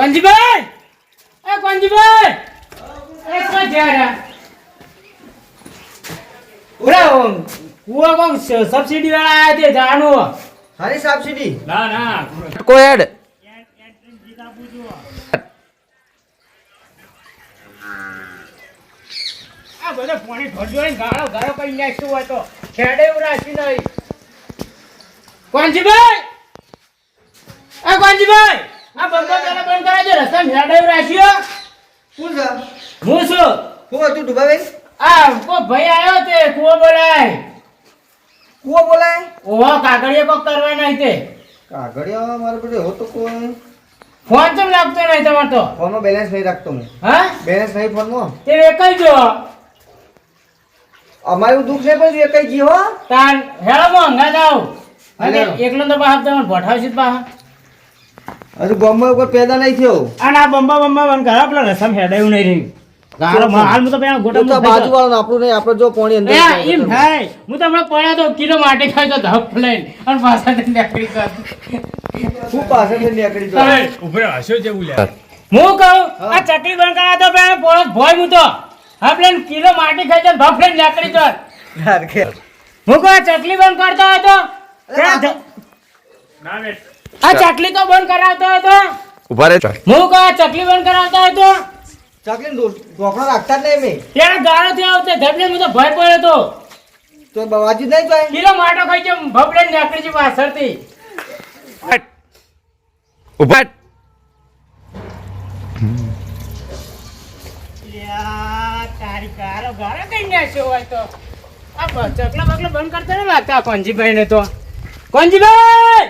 કોંજીભાઈ એ ગોંજીભાઈ એ કો જ્યાં ઉરા કુવા કોણ સબસિડી વાળા આયા તે જાણો. હારી સબસિડી ના ના. કો એડ? આ બધો પાણી ઢોળ્યો ને ગાળો ગાળો કરી નાખ્યું હોય તો. ખેડે એવું નહીં કોંજીભાઈ એ કોંજીભાઈ આ બંધ પેલા બંધ કરાવજો રસ્તા એવું રાખ્યો? કોણ છે. હું છું? કોણ તું ડુબાભાઈ આ કો ભાઈ આવ્યો તે કુવો બોલાય. કુવો બોલાય? ઓહો કાગળિયા કોક કરવા નહીં તે. કાગળિયા મારે બધે હો તો કોઈ? ફોન ચમ લાગતો નહીં તમાર તો? ફોનમાં બેલેન્સ નહીં રાખતો હું. હા? બેલેન્સ નહીં ફોનમાં તે એકઈ જો અમારું દુઃખ છે પણ એકઈ જીવો તાર હો હેળો મો હંગા જાવ અને એકલો તો બાપ તમને ભઠાવશે પાહા હજુ બોમ્બે કોઈ પેદા નહીં થયો. અને આ બોમ્બા બોમ્બા બન કરા પેલા રસમ હેડાયું નહીં રહ્યું. ગારો ચોખ્ખું. હાલ હું તો પેલા ગોટા તું તો બાજુ વાળો આપણું નહીં આપણે જો પાણી અંદર એ જાય એમ તો થાય. હું તો હમણાં પડ્યા કિલો માટે ખાઈ તો ધપ લઈને નીકળી કર હું કહું આ ચકલી બંધ કરતો હતો. આ ચકલી તો બંધ કરાવતો હતો. ઊભા રહે હું કહું આ ચકલી બંધ કરાવતો હતો. ચકલી ઢોકણો રાખતા જ નહીં મેં. ત્યારે ગારો થી આવતે ધબલે હું તો ભય પડ્યો તો તો બવાજી નહીં તો કિલો માટો ખાઈ છે ભબડે નીકળી છે પાછળથી ઊભા તારી કારો ગાળો કઈ નાખ્યો હોય તો. આ બ- ચકલા બકલા બંધ કરતા ને લાગતા કોંજીભાઈ ને તો. કોંજીભાઈ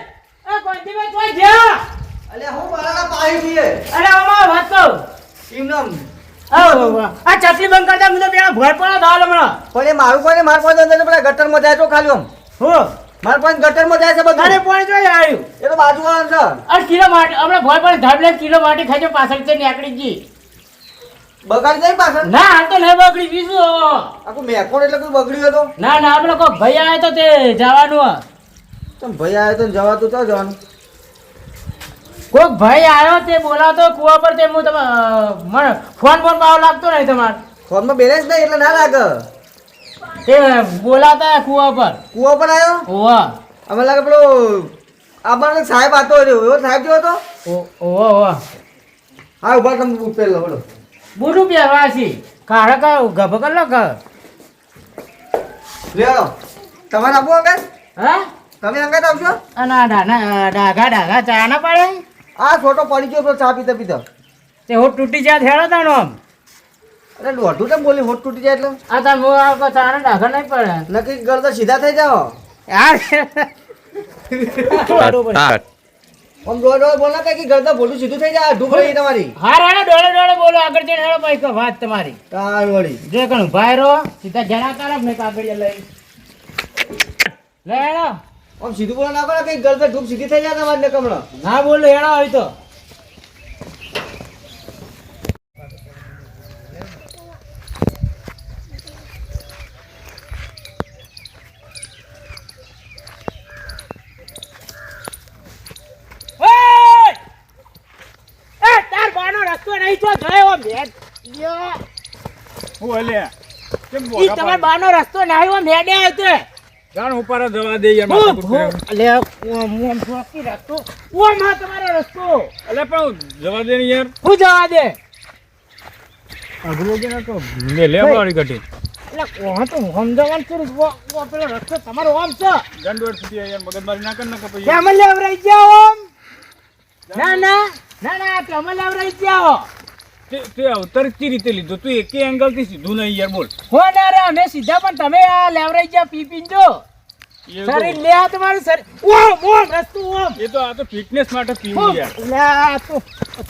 એ તો જ્યાં હું પાણી પીએ અરે આમાં વાત કહું? એમ નામ આવો, આવો. આ ચકલી બંધ કરતા તો પેલા ભય હમણાં. પણ એ મારું કોઈ મારું અંદર પેલા ગટરમાં જાય તો ખાલી આમ. હું? મારું ગટરમાં જાય છે બધું. પોણી જોઈ આવ્યું એ તો બાજુ વાળા છે કિલો માટે હમણાં ભય પડે ધબલે કિલો માટે છે પાછળ છે નીકળી ગઈ. બગાડી જાય પાછળ. ના હાલ તો નહીં બગડી બીજું. આખું મેકોડ એટલે કોઈ બગડ્યું હતો ના ના આપણે કોઈ ભાઈ આવ્યો તો તે જવાનું. તમ ભાઈ આવ્યો તો જવાતું તો જવાનું. કોક ભાઈ આવ્યો તે બોલાવતો કુવા પર તે હું તમે મને ફોન ફોન પાવ લાગતો નહીં તમારે. ફોનમાં બેલેન્સ નહીં એટલે ના લાગે. તે બોલાતા કુવા પર. કુવા પર આવ્યો ઓવા અમે લાગે પેલો અમારો સાહેબ આતો રહ્યો. એવો સાહેબ જેવો હતો? ઓવા ઓવા હા ઊભા તમે પેલો બોલો. બુરું પહેરવા છે? કાળા કા ગભ કર લો કા લ્યો તમારે આપો અંગત હા? તમે અંગત આવશો? અને આ ડાના ડાઘા ડાઘા ચા ના પડે? આ છોટો પડી ગયો પેલો ચા પીતા પીતા તે હોટ તૂટી જાય હેડો તાનો આમ. અરે દોઢું કેમ બોલી હોટ તૂટી જાય એટલે? આ તાર મો આ ચા ના ડાઘા નહીં પડે. નક્કી તો સીધા થઈ જાઓ. યાર આમ દોડ દોડ બોલ ના કે ગરદા બોલું સીધું થઈ જાય ઢૂક તમારી. હા હેડો ડોળે ડોળે બોલો આગળ જઈને હેડો ભાઈ વાત તમારી. તાર વળી. જે કણ ભાઈ રો સીધા જણા તારફ ને કાગળ લઈ. લે હેડો આમ સીધું બોલા ના કરે કઈ ગરદા ધૂપ સીધી થઈ જાય તમારી ને કમળો? ના બોલો હેડા હોય તો. ઓય! એ, તાર બાનો રસ્તો નહીં તો જોયો મેં યો. ઈ તમાર બાનો રસ્તો નહીં હો મેડે આવતે જાણ ઉપર જવા દે યાર હું ચોકી રસ્તો ઓમ હા તમારો રસ્તો. અલે પણ જવા દે ને યાર. હું જવા દે. અઘરો કે ના કહો લે લે વાળી કટી એટલે કોણ તો સમજાવવાનું છું ઓ ઓ પેલો રસ્તો તમારો ઓમ છે. દંડવટ સુધી યાર મગજમારી ના કર ના કપાઈ તમે લેવરાઈ જાઓ ઓમ ના ના ના ના તમે લેવરાઈ જાઓ તે તે અવતર કઈ રીતે લીધો. તું એકે એંગલથી સીધું નહીં યાર બોલ. હો ના રે અમે સીધા પણ તમે આ લેવરાઈ જા પી પીન જો. શરીર લે આ તમારું શરીર. ઓમ ઓમ રસ્તો ઓમ. એ તો આ તો ફિટનેસ માટે પીવું યાર. લે આ તો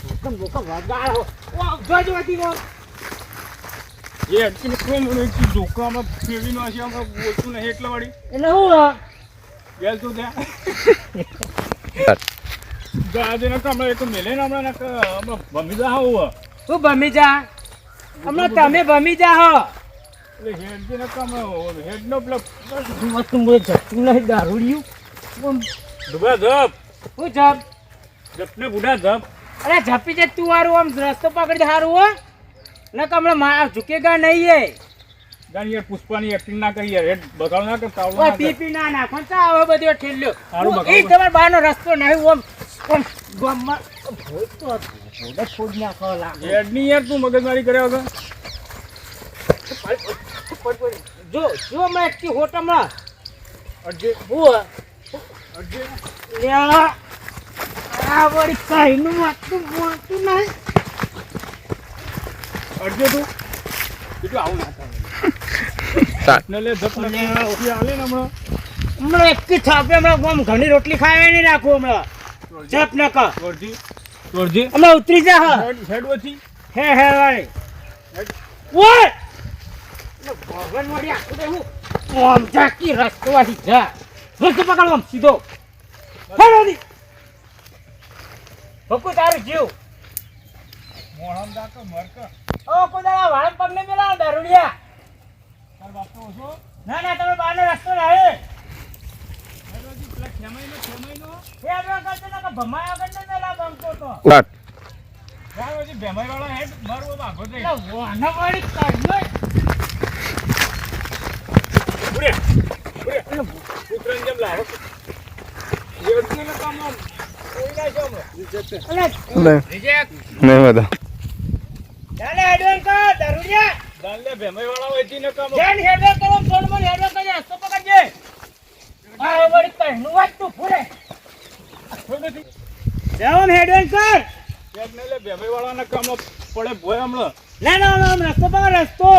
ધોકમ ધોકમ વગાડો. ઓમ જોજો હતી ઓમ. એ અટકીને કોમ એક જોકામાં ફેરવી નો છે બોલતું નહીં એટલા વાળી. એટલે હું ગેલ તું દે ના હમણાં એ તો મેલે ને હમણાં મમ્મી હમણાં ભમી હોવ ભમી જા. હમણાં તમે ભમી જા હો. એટલે હેડ દે ના હમણાં હેડ નો પેલો તું બોલ જતું નહીં દારૂડિયું. ઓમ ડૂબા જપ હું જબ જપને બુઢા ધપ અરે ઝપી જાય તું હારું આમ રસ્તો પકડી હારું હો. ને કમળે માર ઝુકેગા નહીં એ. જાણ યાર પુષ્પાની એક્ટિંગ ના કરી યાર. હેડ બગાડ ના કર ઓય ના. પીપી ના નાખો ને હવે બધો ઠેલ્યો. એ તમાર બહારનો રસ્તો નહીં ઓમ ઓમ ગામમાં તો લાગે હેડની યાર તું મગજમારી કર્યા વગર. જો જો મેં એકથી હોટમાં અડજે હું અડજે લ્યા આ વળી કઈનું વાતું બોલતું નહીં અડજે તું. કેટલું આવું ના થાય. હમણાં. હમણાં એક થાપે હમણાં આમ ઘણી રોટલી ખાવા નહીં રાખું હમણાં. જપ ન કર. દોડજી દોડજી અમે ઉતરી જા હા. હેડ વચ્ચી હે હે ભાઈ ઓય! ભગવાન વાળી આખું તો હું. આમ જાકી રસ્તો વાળી જા. રસ્તો પકડો આમ સીધો. વાળી. ભક્કુ તારું જીવ. મોહમ દાકા મરક ઓ કોદાળા વાળ પગને મેલા દારૂડિયા. તાર બાપનો ઓછો? ના ના તમે બહારનો રસ્તો રહે નહીં બધા. ચાલે હેડવેન કર દારૂડિયા. દાંડે ભેમાઈ વાળા હોય ને કામ જેન હેડવેન કરો ફોનમાં હેડવેન કરી રસ્તો પકડજે આ વળી કાઢનું વાત તું ફૂરે થોડું જાઉં હેડવેન કર. હેડ ને લે ભેમાઈ વાળાના કામ પડે ભોય હમણાં. ના ના ના રસ્તો પકડ રસ્તો.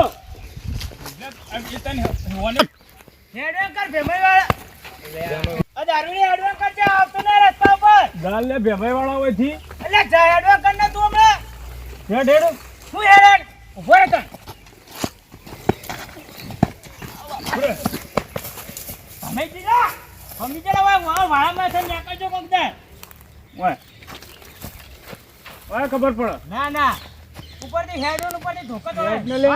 હેડવેન કર ભેમાઈ વાળા દારૂડિયા હેડવેન કર જા આવતો ને રસ્તા ઉપર. દાંડે ભેમાઈ વાળા હોયથી એટલે જા હેડવેન કર ને તું હમણાં. હેડ હેડ. શું હેડવેન ઊભો રહે તને તમે જીલા તમે જીલા વાળા છે ને કોક દે ઓય ખબર પડે. ના ના. ઉપરથી હેડ ઉપરથી ધોકા લે.